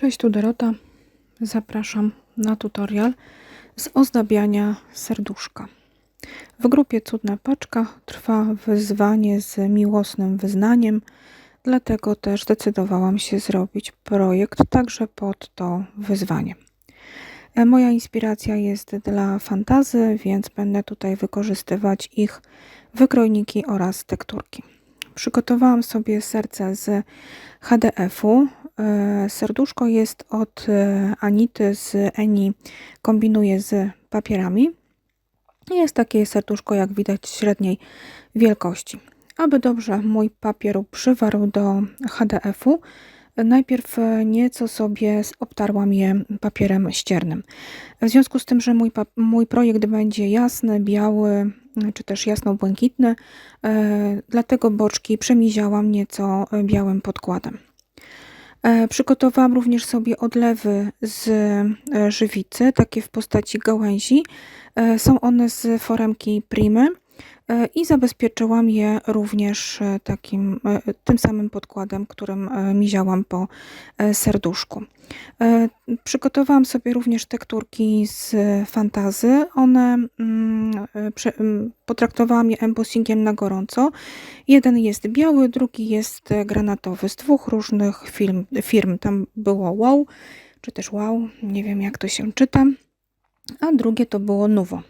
Cześć, tu Dorota. Zapraszam na tutorial z ozdabiania serduszka. W grupie Cudna Paczka trwa wyzwanie z miłosnym wyznaniem, dlatego też zdecydowałam się zrobić projekt także pod to wyzwanie. E, Moja inspiracja jest dla fantazy, więc będę tutaj wykorzystywać ich wykrojniki oraz tekturki. Przygotowałam sobie serce z HDF-u. E, Serduszko jest od e, Anity z Eni, kombinuję z papierami. Jest takie serduszko, jak widać, średniej wielkości. Aby dobrze mój papier przywarł do HDF-u, najpierw nieco sobie obtarłam je papierem ściernym. W związku z tym, że mój, mój projekt będzie jasny, biały, czy też jasno-błękitny, e, dlatego boczki przemiziałam nieco białym podkładem. E, przygotowałam również sobie odlewy z e, żywicy, takie w postaci gałęzi. Są one z foremki Primy i zabezpieczyłam je również takim tym samym podkładem, którym miziałam po serduszku. Przygotowałam sobie również tekturki z fantazy. One mm, potraktowałam je embossingiem na gorąco. Jeden jest biały, drugi jest granatowy z dwóch różnych firm. firm. Tam było wow, czy też wow, nie wiem jak to się czyta, a drugie to było Nuvo.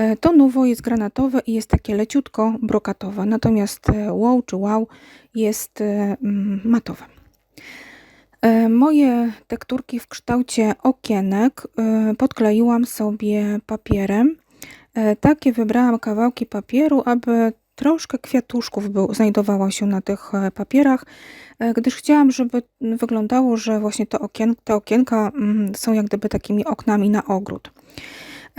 E, to nuwo jest granatowe i jest takie leciutko brokatowe, natomiast e, wow czy wow jest e, mm, matowe. Moje tekturki w kształcie okienek podkleiłam sobie papierem. Takie wybrałam kawałki papieru, aby troszkę kwiatuszków był, znajdowało się na tych papierach, gdyż chciałam, żeby wyglądało, że właśnie te, okien, te okienka mm, są jak gdyby takimi oknami na ogród.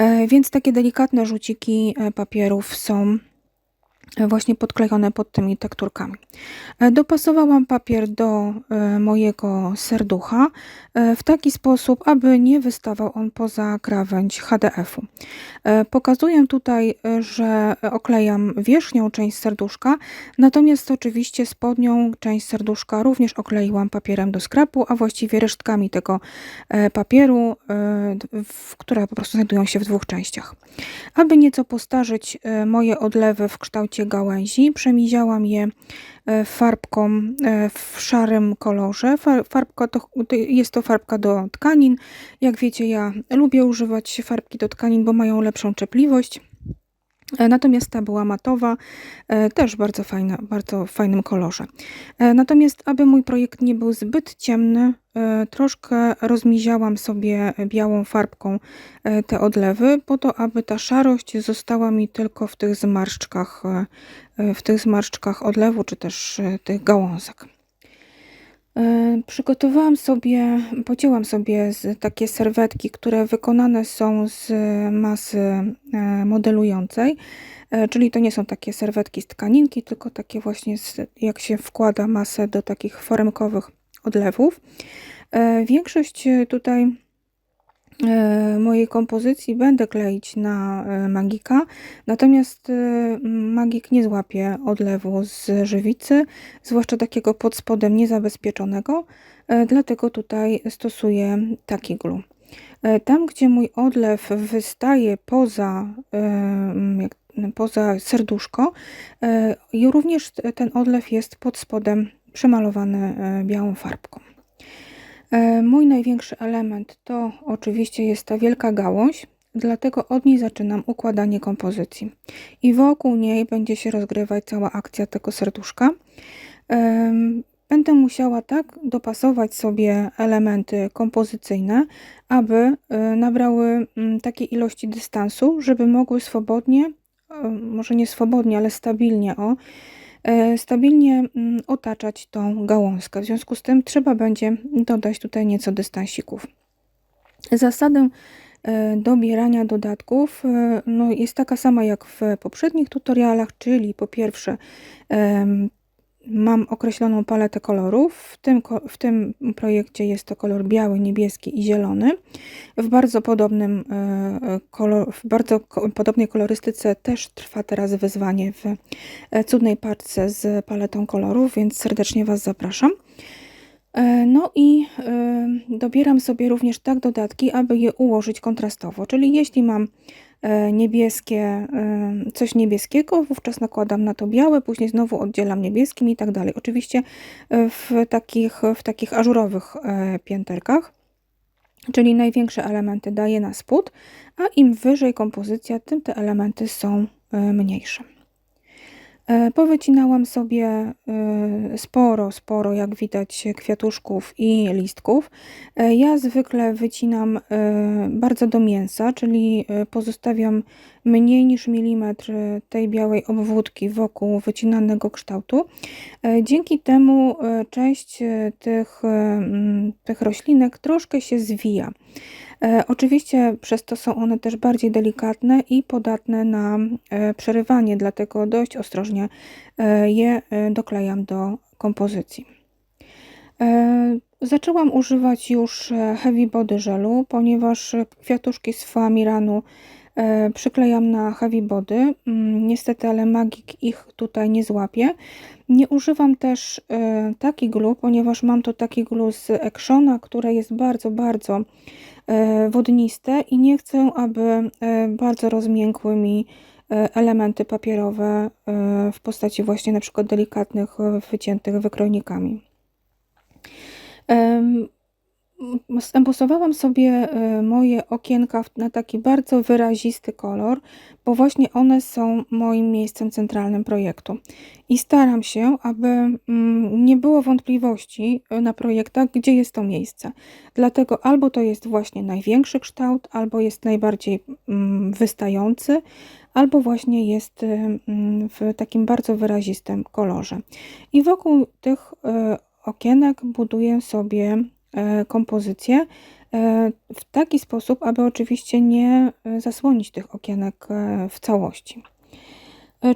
E, więc takie delikatne rzuciki e, papierów są właśnie podklejone pod tymi tekturkami. E, dopasowałam papier do e, mojego serducha e, w taki sposób, aby nie wystawał on poza krawędź HDF-u. Pokazuję tutaj, że oklejam wierzchnią część serduszka, natomiast oczywiście spodnią część serduszka również okleiłam papierem do sklepu, a właściwie resztkami tego papieru, które po prostu znajdują się w dwóch częściach. Aby nieco postarzyć moje odlewy w kształcie gałęzi. Przemiziałam je e, farbką e, w szarym kolorze. Farbka to, jest to farbka do tkanin. Jak wiecie, ja lubię używać farbki do tkanin, bo mają lepszą czepliwość. E, natomiast ta była matowa, e, też bardzo fajna, bardzo fajnym kolorze. E, natomiast aby mój projekt nie był zbyt ciemny, troszkę rozmiziałam sobie białą farbką te odlewy, po to aby ta szarość została mi tylko w tych zmarszczkach, w tych zmarszczkach odlewu, czy też tych gałązek. E, przygotowałam sobie, pocięłam sobie takie serwetki, które wykonane są z masy e, modelującej, e, czyli to nie są takie serwetki z tkaninki, tylko takie właśnie z, jak się wkłada masę do takich foremkowych odlewów. Większość tutaj mojej kompozycji będę kleić na e, magika, natomiast e, magik nie złapie odlewu z żywicy, zwłaszcza takiego pod spodem niezabezpieczonego, dlatego tutaj stosuję taki glu. Tam, gdzie mój odlew wystaje poza, poza serduszko, również ten odlew jest pod spodem przemalowany białą farbką. E, mój największy element to oczywiście jest ta wielka gałąź, dlatego od niej zaczynam układanie kompozycji. I wokół niej będzie się rozgrywać cała akcja tego serduszka. Będę musiała tak dopasować sobie elementy kompozycyjne, aby e, nabrały mm, takiej ilości dystansu, żeby mogły swobodnie, może nie swobodnie, ale stabilnie o, E, stabilnie mm, otaczać tą gałązkę. W związku z tym trzeba będzie dodać tutaj nieco dystansików. Zasadę e, dobierania dodatków e, no jest taka sama jak w poprzednich tutorialach, czyli po pierwsze mam określoną paletę kolorów. W tym, w tym projekcie jest to kolor biały, niebieski i zielony. W bardzo podobnym e, kolor, w bardzo podobnej kolorystyce też trwa teraz wyzwanie w e, cudnej paczce z paletą kolorów, więc serdecznie Was zapraszam. E, no i e, dobieram sobie również tak dodatki, aby je ułożyć kontrastowo. Czyli jeśli mam e, niebieskie, coś niebieskiego, wówczas nakładam na to białe, później znowu oddzielam niebieskim i tak dalej. Oczywiście w takich, w takich ażurowych pięterkach, czyli największe elementy daję na spód, a im wyżej kompozycja, tym te elementy są mniejsze. E, powycinałam sobie e, sporo, sporo, jak widać, kwiatuszków i listków. E, ja zwykle wycinam bardzo do mięsa, czyli pozostawiam mniej niż milimetr tej białej obwódki wokół wycinanego kształtu. Dzięki temu część tych, tych roślinek troszkę się zwija. E, oczywiście przez to są one też bardziej delikatne i podatne na e, przerywanie, dlatego dość ostrożnie e, je doklejam do kompozycji. Zaczęłam używać już heavy body żelu, ponieważ kwiatuszki z Foamiranu przyklejam na heavy body. Mm, niestety, ale magik ich tutaj nie złapie. Nie używam też taki glue, ponieważ mam tu taki glue z Actiona, które jest bardzo, bardzo wodniste i nie chcę, aby e, bardzo rozmiękły mi e, elementy papierowe w postaci właśnie na przykład delikatnych, wyciętych wykrojnikami. Embosowałam sobie moje okienka na taki bardzo wyrazisty kolor, bo właśnie one są moim miejscem centralnym projektu. I staram się, aby mm, nie było wątpliwości na projektach, gdzie jest to miejsce. Dlatego albo to jest właśnie największy kształt, albo jest najbardziej mm, wystający, albo właśnie jest mm, w takim bardzo wyrazistym kolorze. I wokół tych okienek buduję sobie E, kompozycję e, w taki sposób, aby oczywiście nie e, zasłonić tych okienek w całości.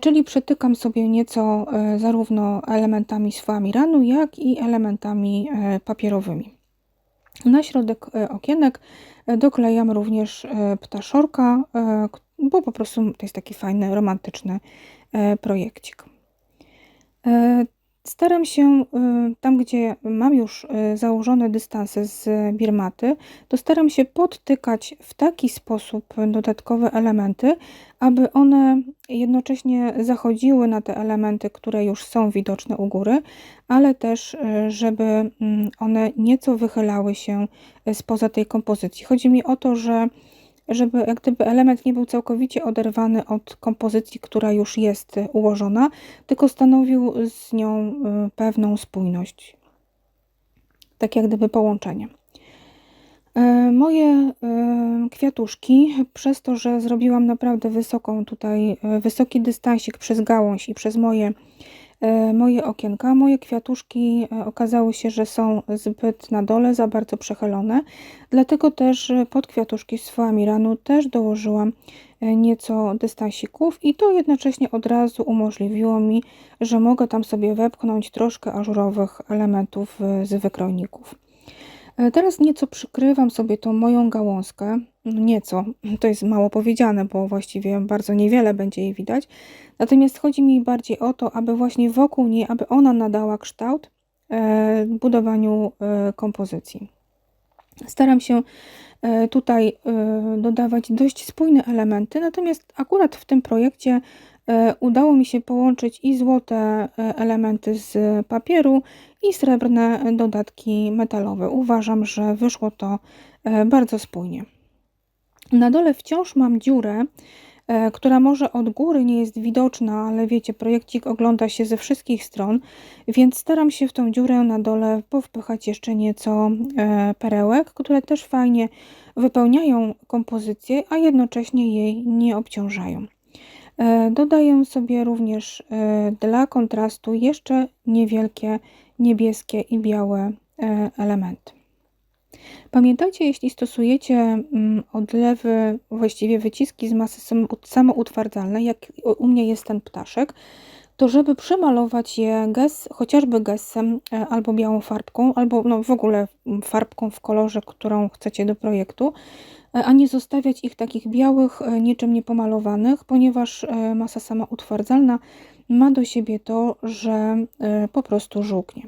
Czyli przytykam sobie nieco zarówno elementami z foamiranu, jak i elementami papierowymi. Na środek okienek doklejam również ptaszorka, bo po prostu to jest taki fajny, romantyczny projekcik. Staram się y, tam, gdzie mam już y, założone dystanse z birmaty, to staram się podtykać w taki sposób dodatkowe elementy, aby one jednocześnie zachodziły na te elementy, które już są widoczne u góry, ale też, y, żeby mm, one nieco wychylały się spoza tej kompozycji. Chodzi mi o to, że żeby jak gdyby element nie był całkowicie oderwany od kompozycji, która już jest ułożona, tylko stanowił z nią y, pewną spójność. Tak jak gdyby połączenie. E, moje e, kwiatuszki, przez to, że zrobiłam naprawdę wysoką tutaj, e, wysoki dystansik przez gałąź i przez moje moje okienka. Moje kwiatuszki e, okazały się, że są zbyt na dole, za bardzo przechylone, dlatego też pod kwiatuszki z foamiranu też dołożyłam e, nieco dystansików i to jednocześnie od razu umożliwiło mi, że mogę tam sobie wepchnąć troszkę ażurowych elementów z wykrojników. Teraz nieco przykrywam sobie tą moją gałązkę, nieco, to jest mało powiedziane, bo właściwie bardzo niewiele będzie jej widać, Natomiast chodzi mi bardziej o to, aby właśnie wokół niej, aby ona nadała kształt e, budowaniu e, kompozycji. Staram się e, tutaj dodawać dość spójne elementy, natomiast akurat w tym projekcie udało mi się połączyć i złote elementy z papieru i srebrne dodatki metalowe. Uważam, że wyszło to bardzo spójnie. Na dole wciąż mam dziurę, E, która może od góry nie jest widoczna, ale wiecie, projekcik ogląda się ze wszystkich stron, więc staram się w tą dziurę na dole powpychać jeszcze nieco e, perełek, które też fajnie wypełniają kompozycję, a jednocześnie jej nie obciążają. E, dodaję sobie również dla kontrastu jeszcze niewielkie niebieskie i białe elementy. Pamiętajcie, jeśli stosujecie mm, odlewy, właściwie wyciski z masy samoutwardzalnej, jak u mnie jest ten ptaszek, to żeby przemalować je ges, chociażby gesem e, albo białą farbką, albo no w ogóle farbką w kolorze, którą chcecie do projektu, e, a nie zostawiać ich takich białych, e, niczym niepomalowanych, ponieważ masa samoutwardzalna ma do siebie to, że po prostu żółknie.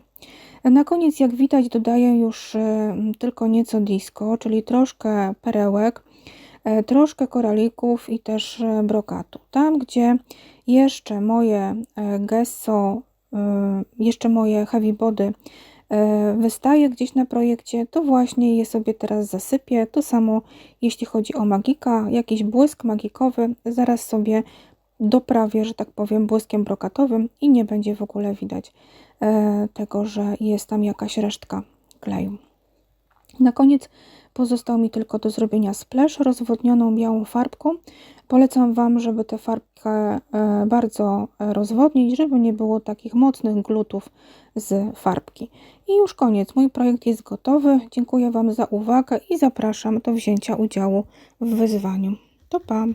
Na koniec, jak widać, dodaję już e, tylko nieco disco, czyli troszkę perełek, e, troszkę koralików i też e, brokatu. Tam, gdzie jeszcze moje gesso, jeszcze moje heavy body wystaje gdzieś na projekcie, to właśnie je sobie teraz zasypię. To samo jeśli chodzi o magika, jakiś błysk magikowy, zaraz sobie doprawię, że tak powiem, błyskiem brokatowym i nie będzie w ogóle widać e, tego, że jest tam jakaś resztka kleju. Na koniec pozostał mi tylko do zrobienia splash rozwodnioną białą farbką. Polecam Wam, żeby tę farbkę e, bardzo rozwodnić, żeby nie było takich mocnych glutów z farbki. I już koniec, mój projekt jest gotowy. Dziękuję Wam za uwagę i zapraszam do wzięcia udziału w wyzwaniu. To pa!